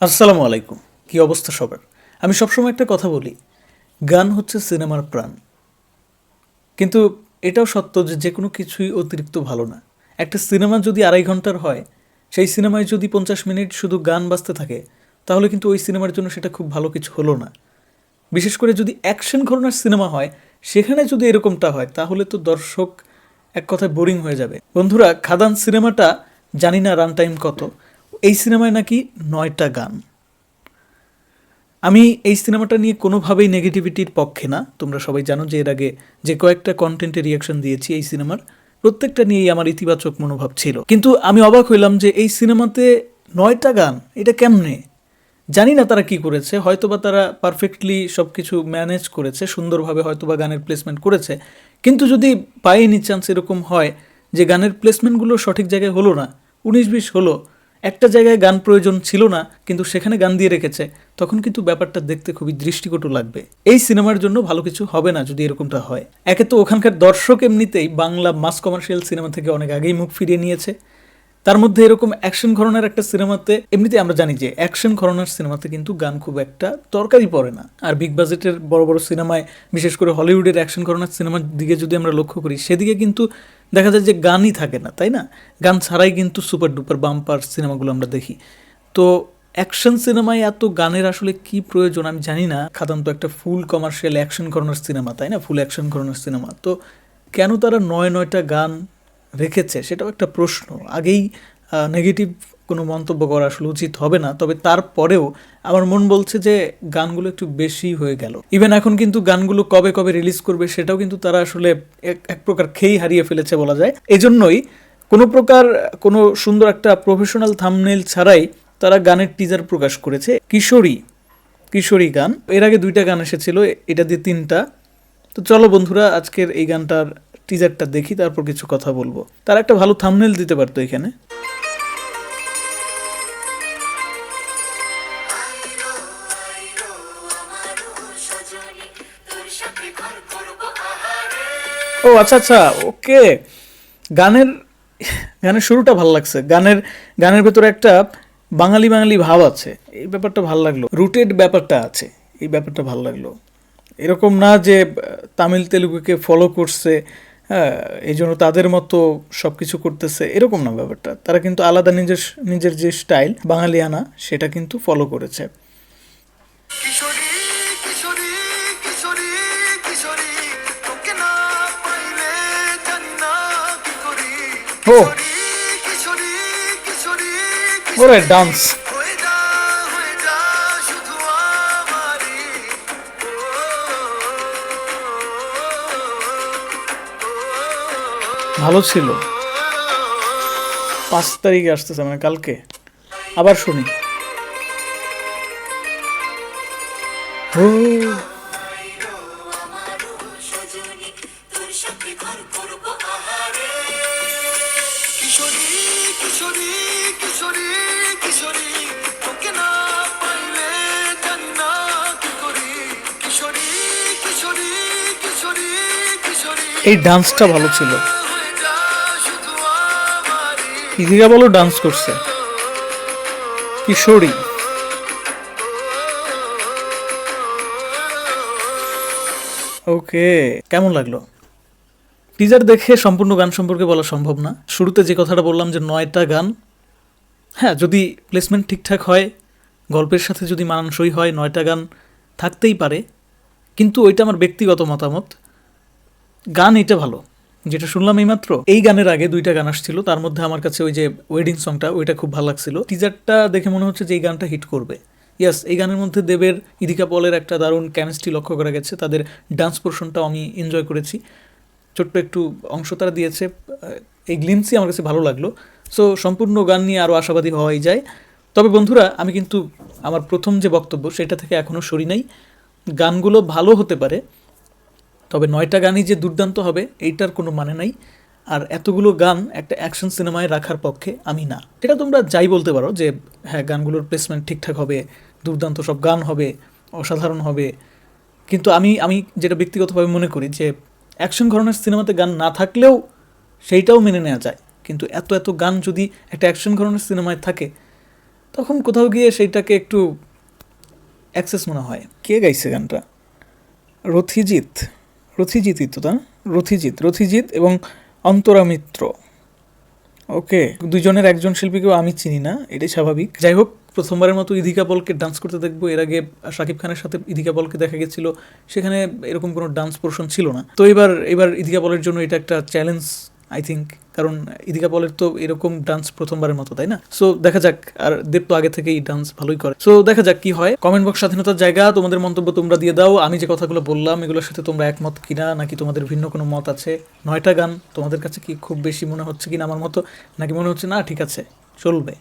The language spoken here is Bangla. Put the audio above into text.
আসসালামু আলাইকুম। কি অবস্থা সবার? আমি সবসময় একটা কথা বলি, গান হচ্ছে সিনেমার প্রাণ। কিন্তু এটাও সত্য যে যে কোনো কিছুই অতিরিক্ত ভালো না। একটা সিনেমা যদি আড়াই ঘণ্টার হয়, সেই সিনেমায় যদি পঞ্চাশ মিনিট শুধু গান বাজতে থাকে, তাহলে কিন্তু ওই সিনেমার জন্য সেটা খুব ভালো কিছু হলো না। বিশেষ করে যদি অ্যাকশন ঘটনার সিনেমা হয়, সেখানে যদি এরকমটা হয়, তাহলে তো দর্শক এক কথায় বোরিং হয়ে যাবে। বন্ধুরা, খাদান সিনেমাটা জানি না রান টাইম কত এই সিনেমায় নাকি নয়টা গান। আমি এই সিনেমাটা নিয়ে কোনোভাবেই নেগেটিভিটির পক্ষে না। তোমরা সবাই জানো যে এর আগে যে কয়েকটা কন্টেন্টে রিয়াকশন দিয়েছি এই সিনেমার, প্রত্যেকটা নিয়েই আমার ইতিবাচক মনোভাব ছিল। কিন্তু আমি অবাক হইলাম যে এই সিনেমাতে নয়টা গান, এটা কেমনে? জানি না তারা কি করেছে, হয়তোবা তারা পারফেক্টলি সব কিছু ম্যানেজ করেছে, সুন্দরভাবে হয়তোবা গানের প্লেসমেন্ট করেছে। কিন্তু যদি বাই এনি চান্স এরকম হয় যে গানের প্লেসমেন্টগুলো সঠিক জায়গায় হলো না, উনিশ বিশ হলো একটা জায়গায় গান প্রয়োজন ছিল না, কিন্তু সেখানে গান দিয়ে রেখেছে। তখন কিন্তু ব্যাপারটা দেখতে খুবই দৃষ্টিকটু লাগবে। এই সিনেমার জন্য ভালো কিছু হবে না যদি এরকমটা হয়। একে তো ওখানকার দর্শক এমনিতেই বাংলা মাস কমার্শিয়াল সিনেমা থেকে অনেক আগেই মুখ ফিরিয়ে নিয়েছে। তার মধ্যে এরকম অ্যাকশন ঘরনার একটা সিনেমাতে, এমনিতে আমরা জানি যে অ্যাকশন ঘরনার সিনেমাতে কিন্তু গান খুব একটা দরকারই পড়ে না। আর বিগ বাজেটের বড় বড় সিনেমায়, বিশেষ করে হলিউডের অ্যাকশন ঘরনার সিনেমার দিকে যদি আমরা লক্ষ্য করি, সেদিকে কিন্তু দেখা যায় যে গানই থাকে না, তাই না? গান ছাড়াই কিন্তু সুপার ডুপার বাম্পার সিনেমাগুলো আমরা দেখি। তো অ্যাকশন সিনেমায় এত গানের আসলে কি প্রয়োজন আমি জানি না। খাদান তো একটা ফুল কমার্শিয়াল অ্যাকশন ঘরনার সিনেমা, তাই না? ফুল অ্যাকশন ঘরনার সিনেমা। তো কেন তারা নয় নয়টা গান রেখেছে, সেটাও একটা প্রশ্ন। আগেই নেগেটিভ কোনো মন্তব্য করা আসলে উচিত হবে না, তবে তারপরেও আমার মন বলছে যে গানগুলো একটু বেশি হয়ে গেল। ইভেন এখন কিন্তু গানগুলো কবে কবে রিলিজ করবে, সেটাও কিন্তু তারা আসলে এক প্রকার খেই হারিয়ে ফেলেছে বলা যায়। এজন্যই কোনো প্রকার, কোনো সুন্দর একটা প্রফেশনাল থামনেল ছাড়াই তারা গানের টিজার প্রকাশ করেছে। কিশোরী কিশোরী গান। এর আগে দুইটা গান এসেছিল, এটা দিয়ে তিনটা। তো চলো বন্ধুরা, আজকের এই গানটার টিজারটা দেখি, তারপর কিছু কথা বলব। তার একটা ভালো থামনেল দিতে পারতো এখানে। ও আচ্ছা আচ্ছা ওকে। গানের গানের শুরুটা ভালো লাগছে। গানের গানের ভেতরে একটা বাঙালি বাঙালি ভাব আছে। এই ব্যাপারটা ভালো লাগল। রুটেড ব্যাপারটা আছে। এই ব্যাপারটা ভালো লাগল। এরকম না যে তামিল, তেলুগুকে ফলো করছে হ্যাঁ এই জন্য তাদের মতো সব কিছু করতেছে এরকম না ব্যাপারটা। তারা কিন্তু আলাদা নিজের নিজের যে স্টাইল বাঙালিয়ানা সেটা কিন্তু ফলো করেছে। কিশোরী কিশোরী কিশোরী ভালো ছিল। পাঁচ তারিখে আসতেছে মানে কালকে। আবার শুনি। এই ডান্সটা ভালো ছিল। আমারই বলো ডান্স করছে। কিশোরী। ওকে, কেমন লাগল? টিজার দেখে সম্পূর্ণ গান সম্পর্কে বলা সম্ভব না। শুরুতে যে কথাটা বললাম যে নয়টা গান হ্যাঁ যদি প্লেসমেন্ট ঠিকঠাক হয়, গল্পের সাথে যদি মানানসই হয়, নয়টা গান থাকতেই পারে। কিন্তু ওইটা আমার ব্যক্তিগত মতামত। গান এটা ভালো। যেটা শুনলাম এইমাত্র, এই গানের আগে দুইটা গান আসছিল, তার মধ্যে আমার কাছে ওই যে ওয়েডিং সংটা ওইটা খুব ভালো লাগছিল। টিজারটা দেখে মনে হচ্ছে যে এই গানটা হিট করবে। ইয়াস এই গানের মধ্যে দেবের, ইদিকা পলের একটা দারুণ কেমিস্ট্রি লক্ষ্য করা গেছে, তাদের ডান্স পোর্শনটাও আমি এনজয় করেছি। ছোট্ট একটু অংশ তারা দিয়েছে এই গ্লিমসই আমার কাছে ভালো লাগল। সো সম্পূর্ণ গান নিয়ে আরও আশাবাদী হওয়াই যায়। তবে বন্ধুরা, আমি কিন্তু আমার প্রথম যে বক্তব্য, সেটা থেকে এখনও সরি নাই। গানগুলো ভালো হতে পারে তবে নয়টা গানই যে দুর্দান্ত হবে, এইটার কোনো মানে নাই। আর এতগুলো গান একটা অ্যাকশন সিনেমায় রাখার পক্ষে আমি না। এটা তোমরা যাই বলতে পারো যে হ্যাঁ গানগুলোর প্লেসমেন্ট ঠিকঠাক হবে, দুর্দান্ত সব গান হবে, অসাধারণ হবে। কিন্তু আমি আমি যেটা ব্যক্তিগতভাবে মনে করি যে অ্যাকশন ঘরনের সিনেমাতে গান না থাকলেও সেইটাও মেনে নেওয়া যায়। কিন্তু এত এত গান যদি একটা অ্যাকশন ঘরনের সিনেমায় থাকে, তখন কোথাও গিয়ে সেইটাকে একটু অ্যাক্সেস মনে হয়। কে গাইছে গানটা? রথিজিৎ। রথিজিৎই তো তা রথিজিৎ রথিজিৎ এবং অন্তরা মিত্র ওকে দুজনের একজন শিল্পীকেও আমি চিনি না, এটাই স্বাভাবিক। যাই হোক, প্রথমবারের মতো ইধিকা পলকে ডান্স করতে দেখব। এর আগে শাকিব খানের সাথে ইধিকা পলকে দেখা গেছিল, সেখানে এরকম কোনো ডান্স পোর্শন ছিল না। তো এবার এবার ইধিকা পলের জন্য এটা একটা চ্যালেঞ্জ আই থিঙ্ক কারণ ইদিকা পলের তো এরকম ডান্স প্রথমবারের মতো, তাই না? সো দেখা যাক, আর দেব তো আগে থেকেই ডান্স ভালোই করে। সো দেখা যাক কি হয়। কমেন্ট বক্স স্বাধীনতার জায়গা, তোমাদের মন্তব্য তোমরা দিয়ে দাও। আমি যে কথাগুলো বললাম, এগুলোর সাথে তোমরা একমত কিনা, নাকি তোমাদের ভিন্ন কোনো মত আছে? নয়টা গান তোমাদের কাছে কি খুব বেশি মনে হচ্ছে কিনা আমার মতো? নাকি মনে হচ্ছে, না, ঠিক আছে, চলবে।